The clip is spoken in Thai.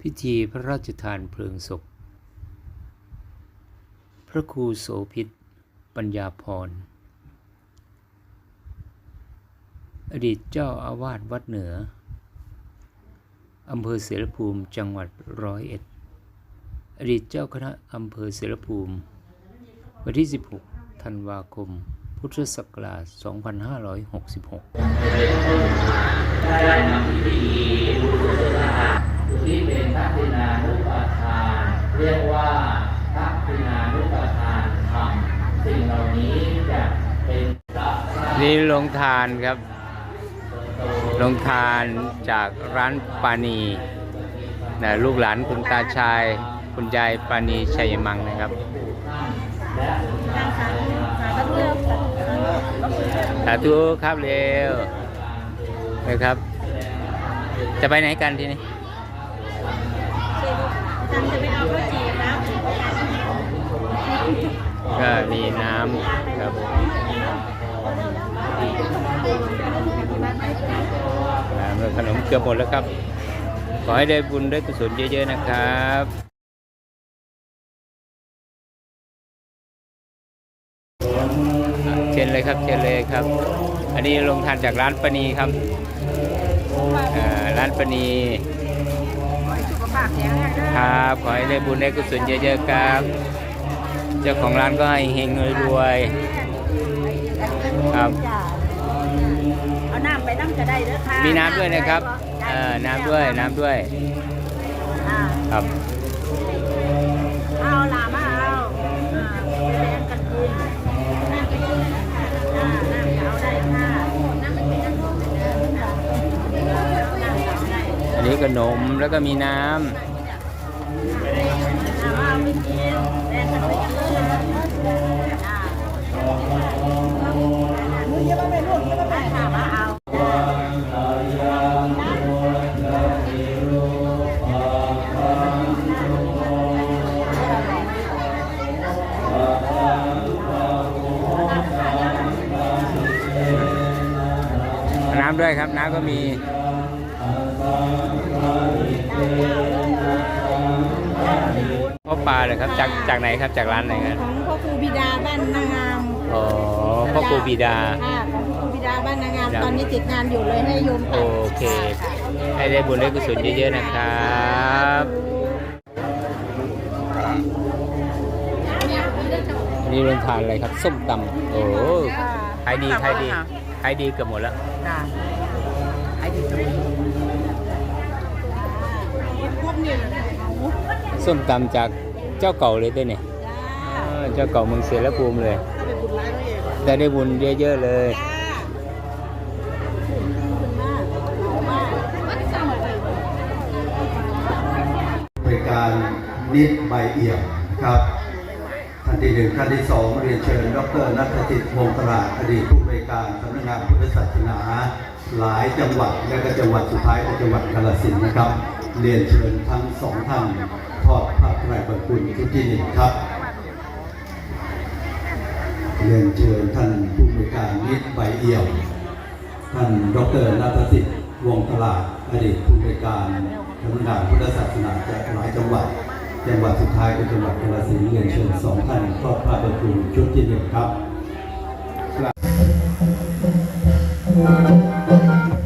พิธีพระราชทานเพลิงศพ พระครูโสพิษปัญญาพร อดีตเจ้าอาวาสวัดเหนือ อำเภอเสรภูมิจังหวัดร้อยเอ็ด อดีตเจ้าคณะอำเภอเสรภูมิ วันที่ 16 ธันวาคม พุทธศักราช 2566 ที่เป็นทักษิณานุปทาน เรียกว่าทักษิณานุปทานธรรมสิ่งเหล่านี้จะเป็นนี่ลงทานครับ ลงทานจากร้านปานีนะลูกหลานคุณตาชาย คุณยายปานีชัยมังนะครับสาธุครับเร็วนะครับ จะไปไหนกันทีนี้ ก็มีน้ำครับน้ำขนมเกือบหมดแล้วครับ ขอให้ได้บุญได้กุศลเยอะๆนะครับเชิญเลยครับเชิญเลยครับ อันนี้ลงทานจากร้านปณีครับร้านปณี ครับ ขอให้ได้บุญได้กุศลเยอะๆครับ เจ้าของร้านก็ให้เฮงรวยๆครับ เอาน้ำไปน้ำจะได้เด้อค่ะมีน้ำด้วยนะครับ เออน้ำด้วยน้ำด้วยอ่าครับากเลยค่ะมาเอาน้ำด้วยครับ น้ำก็มี ปลาเลยครับ จากจากไหนครับจากร้านไหนครับของพ่อครูบิดาบ้านนางงามอ๋อพ่อครูบิดาค่ะของพ่อครูบิดาบ้านนางงามครับตอนนี้ติดงานอยู่เลยให้โยมโอเค ให้ได้บุญได้กุศลเยอะๆนะครับอันนี่ลงทานอะไรครับ ส้มตำโอ้ขายดีขายดีขายดีเกือบหมดแล้วจ้าไอ้ที่ตรงนี้พวกนี้นะเขาส้มตำจาก เจ้าเก่าเลยด้วยเนี่ยจ้าเออเจ้าเก่าเมืองเสียและภูมิเลยถ้าเป็นบุญร้ายก็เองได้ได้บุญเยอะๆเลยจ้าขอบคุณมากขอบคุณมากบริการนิดใบเอี่ยมนะครับท่านที่หนึ่งท่านที่สองเรียนเชิญ ดรนัทจิตวงศ์ตราดอดีตผู้บริการสำนักงานพุทธศาสนา หลายจังหวัดและก็จังหวัดสุดท้ายคือจังหวัดกาฬสินธุ์นะครับ เรียนเชิญทั้งสองท่านทอดพระไตรบคุณทุกที่หนึ่งครับเรียนเชิญท่านผู้บริการนิดใบเอี่ยมท่านดรนัทสิทธิ์วงตลาดอดีตผู้บริการสำนักงานพุทธศาสนาจากหลายจังหวัด จังหวัดสุดท้ายเป็จังหวัดกาฬสินธุ์เรียนเชิญสองท่านทอดผ้าประคุณชุดที่หนึ่งครับ